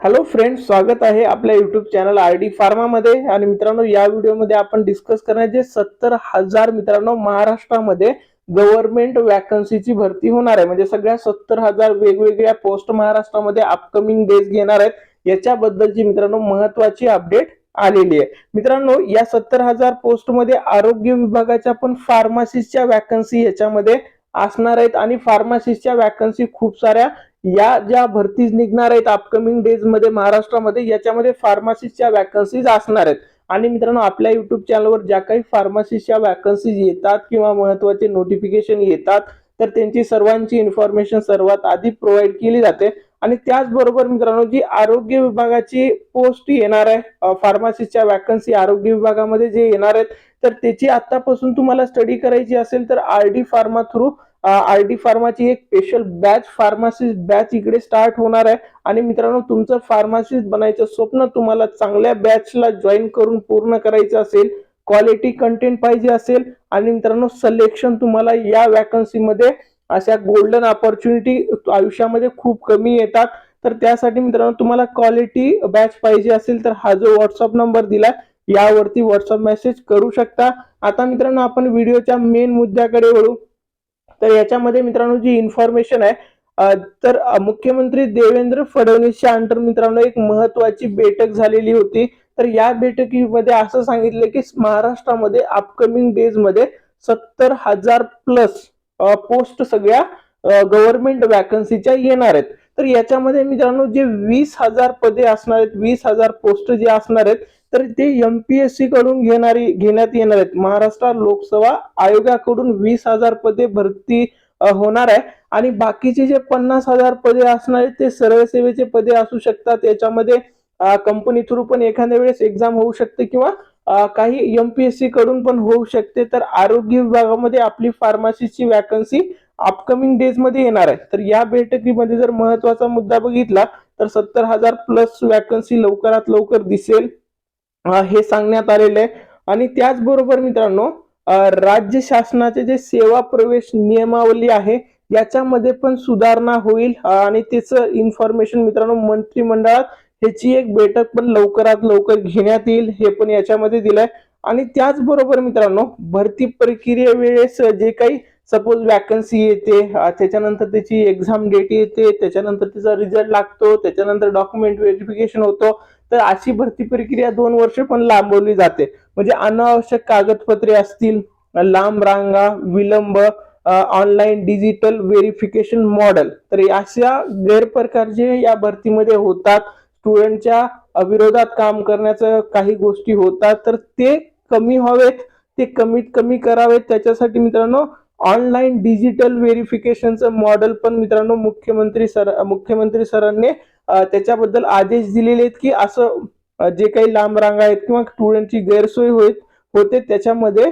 Hello friends स्वागत आहे आपल्या युट्यूब चॅनल आर डी फार्मामध्ये आणि मित्रांनो या व्हिडिओमध्ये आपण डिस्कस करणार जे सत्तर हजार मित्रांनो महाराष्ट्रामध्ये गव्हर्नमेंट वॅकन्सीची भरती होणार आहे. म्हणजे सगळ्या सत्तर हजार वेगवेगळ्या पोस्ट महाराष्ट्रामध्ये अपकमिंग डेज घेणार आहेत. याच्याबद्दलची मित्रांनो महत्वाची अपडेट आलेली आहे. मित्रांनो या सत्तर हजार पोस्टमध्ये आरोग्य विभागाच्या पण फार्मासिस्टच्या वॅकन्सी याच्यामध्ये असणार आहेत. आणि फार्मासिस्टच्या वॅकन्सी खूप साऱ्या या ज्या भरतीज निघणार आहेत अपकमिंग डेजमध्ये महाराष्ट्रामध्ये याच्यामध्ये फार्मासिस्टच्या वॅकन्सीज असणार आहेत. आणि मित्रांनो आपल्या युट्यूब चॅनलवर ज्या काही फार्मासिस्टच्या वॅकन्सीज येतात किंवा महत्त्वाचे नोटिफिकेशन येतात तर त्यांची सर्वांची इन्फॉर्मेशन सर्वात आधी प्रोव्हाइड केली जाते. आणि त्याचबरोबर मित्रांनो जी आरोग्य विभागाची पोस्ट येणार आहे फार्मासिस्टच्या वॅकन्सी आरोग्य विभागामध्ये जे येणार आहेत तर त्याची आतापासून तुम्हाला स्टडी करायची असेल तर R D pharma through R D फार्माची एक स्पेशल बॅच फार्मासिस्ट बॅच इकडे स्टार्ट होणार आहे. आणि मित्रांनो तुमचं फार्मासिस्ट बनायचं स्वप्न तुम्हाला चांगल्या बॅचला जॉईन करून पूर्ण करायचं असेल क्वालिटी कंटेंट पाहिजे असेल आणि मित्रांनो सलेक्शन तुम्हाला या वॅकन्सीमध्ये अशा गोल्डन ऑपॉर्च्युनिटी आयुष्यामध्ये खूप कमी येतात. तर त्यासाठी मित्रांनो तुम्हाला क्वालिटी बॅच पाहिजे असेल तर हा जो व्हॉट्सअप नंबर दिलाय यावरती व्हॉट्सअप मेसेज करू शकता. आता मित्रांनो आपण व्हिडिओच्या मेन मुद्द्याकडे वळू. तर याच्यामध्ये मित्रांनो जी इन्फॉर्मेशन आहे तर मुख्यमंत्री देवेंद्र फडणवीसच्या अंतर मित्रांनो एक महत्वाची बैठक झालेली होती. तर या बैठकीमध्ये असं सांगितलं की महाराष्ट्रामध्ये अपकमिंग डेजमध्ये सत्तर हजार प्लस पोस्ट सगळ्या गव्हर्नमेंट वॅकन्सीच्या येणार आहेत. तर याच्यामध्ये मित्रांनो जे वीस हजार पदे असणार आहेत वीस हजार पोस्ट जे असणार आहेत तर ते यम पी एस सी कडून घेणारी घेण्यात येणार आहेत. महाराष्ट्र लोकसेवा आयोगाकडून वीस हजार पदे भरती होणार आहे. आणि बाकीचे जे पन्नास हजार पदे असणार आहेत ते सरळ सेवेचे पदे असू शकतात. याच्यामध्ये कंपनी थ्रू पण एखाद्या वेळेस एक्झाम होऊ शकते किंवा काही यम पी एस सी कडून पण होऊ शकते. तर आरोग्य विभागामध्ये आपली फार्मासीची वॅकन्सी अपकमिंग डेजमध्ये येणार आहे. तर या बैठकीमध्ये जर महत्त्वाचा मुद्दा बघितला तर सत्तर हजार प्लस वॅकन्सी लवकरात लवकर दिसेल. हे सांगण्यात आलेलं आहे. आणि त्याचबरोबर मित्रांनो राज्य शासनाचे जे सेवा प्रवेश नियमावली आहे याच्यामध्ये पण सुधारणा होईल. आणि त्याचं इन्फॉर्मेशन मित्रांनो मंत्रिमंडळात ह्याची एक बैठक पण लवकरात लवकर घेण्यात येईल हे पण याच्यामध्ये दिलंय. आणि त्याचबरोबर मित्रांनो भरती प्रक्रिये वेळेस जे काही सपोज वॅकन्सी येते त्याच्यानंतर त्याची एक्झाम डेट येते त्याच्यानंतर त्याचा रिझल्ट लागतो त्याच्यानंतर डॉक्युमेंट व्हेरिफिकेशन होतो तर अशी भरती प्रक्रिया दोन वर्ष पण लांबवली जाते. म्हणजे अनावश्यक कागदपत्रे असतील लांब रांगा विलंब ऑनलाईन डिजिटल व्हेरिफिकेशन मॉडेल तर अशा गैरप्रकार जे या भरतीमध्ये होतात. स्टुडंटच्या विरोधात काम करण्याचं काही गोष्टी होतात. तर ते कमी व्हावेत ते कमीत कमी करावेत. त्याच्यासाठी मित्रांनो ऑनलाईन डिजिटल व्हेरिफिकेशनचं मॉडेल पण मित्रांनो मुख्यमंत्री सर मुख्यमंत्री सरांनी त्याच्याबद्दल आदेश दिलेले आहेत की असं जे काही लांब रांगा आहेत किंवा स्टुडंटची गैरसोय होत होते त्याच्यामध्ये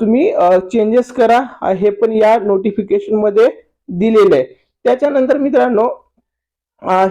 तुम्ही चेंजेस करा. हे पण या नोटिफिकेशनमध्ये दिलेलं आहे. त्याच्यानंतर मित्रांनो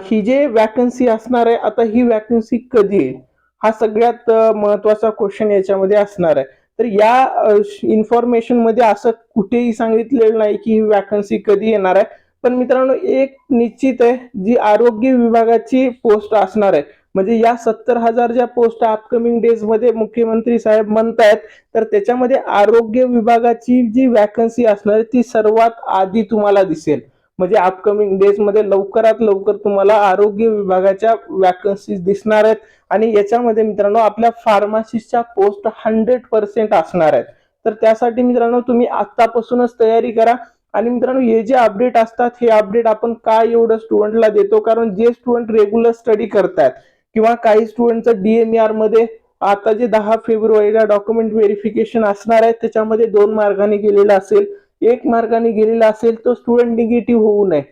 ही जे वॅकन्सी असणार आहे आता ही वॅकन्सी कधी येईल? हा सगळ्यात महत्त्वाचा क्वेश्चन याच्यामध्ये असणार आहे. तर या इन्फॉर्मेशनमध्ये असं कुठेही सांगितलेलं नाही की ही वॅकन्सी कधी येणार आहे. पण मित्रांनो एक निश्चित आहे जी आरोग्य विभागाची पोस्ट असणार आहे. म्हणजे या सत्तर हजार ज्या पोस्ट अपकमिंग डेजमध्ये मुख्यमंत्री साहेब म्हणतायत तर त्याच्यामध्ये आरोग्य विभागाची जी वॅकन्सी असणार आहे ती सर्वात आधी तुम्हाला दिसेल. म्हणजे अपकमिंग डेजमध्ये लवकरात लवकर तुम्हाला आरोग्य विभागाच्या वॅकन्सी दिसणार आहेत. आणि याच्यामध्ये मित्रांनो आपल्या फार्मासिस्टच्या पोस्ट हंड्रेड पर्सेंट असणार आहेत. तर त्यासाठी मित्रांनो तुम्ही आतापासूनच तयारी करा. आणि मित्रांनो हे जे अपडेट असतात हे अपडेट आपण काय एवढं स्टुडंटला देतो? कारण जे स्टुडंट रेग्युलर स्टडी करतात किंवा काही स्टुडंटचं डीएमआरमध्ये आता जे दहा फेब्रुवारीला डॉक्युमेंट व्हेरिफिकेशन असणार आहे त्याच्यामध्ये दोन मार्गाने गेलेलं असेल. एक मार्गाने गेलेला असेल तो स्टुडंट निगेटिव्ह होऊ नये.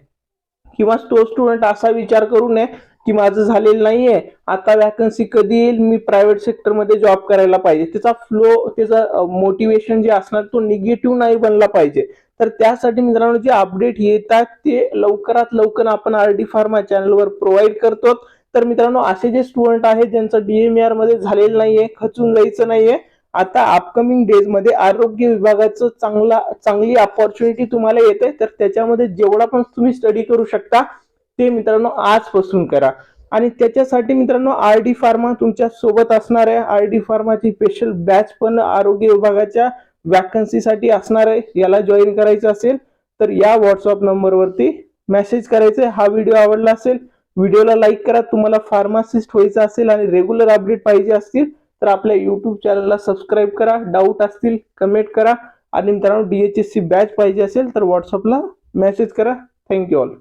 किंवा तो स्टुडंट असा विचार करू नये की माझं झालेलं नाहीये आता वॅकन्सी कधी येईल मी प्रायव्हेट सेक्टरमध्ये जॉब करायला पाहिजे. त्याचा फ्लो त्याचा मोटिवेशन जे असणार तो निगेटिव्ह नाही बनला पाहिजे. तर त्यासाठी मित्रांनो जे अपडेट येतात ते लवकरात लवकर आपण आर डी फार्मा चॅनलवर प्रोव्हाइड करतो. तर मित्रांनो असे जे स्टुडंट आहेत ज्यांचं डीएमआरमध्ये झालेलं नाहीये खचून जायचं नाहीये आता अपकमिंग डेजमध्ये आरोग्य विभागाचं चांगला चांगली अपॉर्च्युनिटी तुम्हाला येते. तर त्याच्यामध्ये जेवढा पण तुम्ही स्टडी करू शकता ते मित्रांनो आजपासून करा. आणि त्याच्यासाठी मित्रांनो आर डी फार्मा तुमच्यासोबत असणार आहे. आर डी फार्माची स्पेशल बॅच पण आरोग्य विभागाच्या वॅकन्सीसाठी असणार आहे याला जॉईन करायचं असेल तर या व्हॉट्सअप नंबरवरती मेसेज करायचं आहे. हा व्हिडिओ आवडला असेल व्हिडिओला लाईक करा. तुम्हाला फार्मासिस्ट व्हायचं असेल आणि रेग्युलर अपडेट पाहिजे असतील तर आपल्या युट्यूब चॅनलला सबस्क्राईब करा. डाऊट असतील कमेंट करा. आणि मित्रांनो सी बॅच पाहिजे असेल तर व्हॉट्सअपला मेसेज करा. Thank you all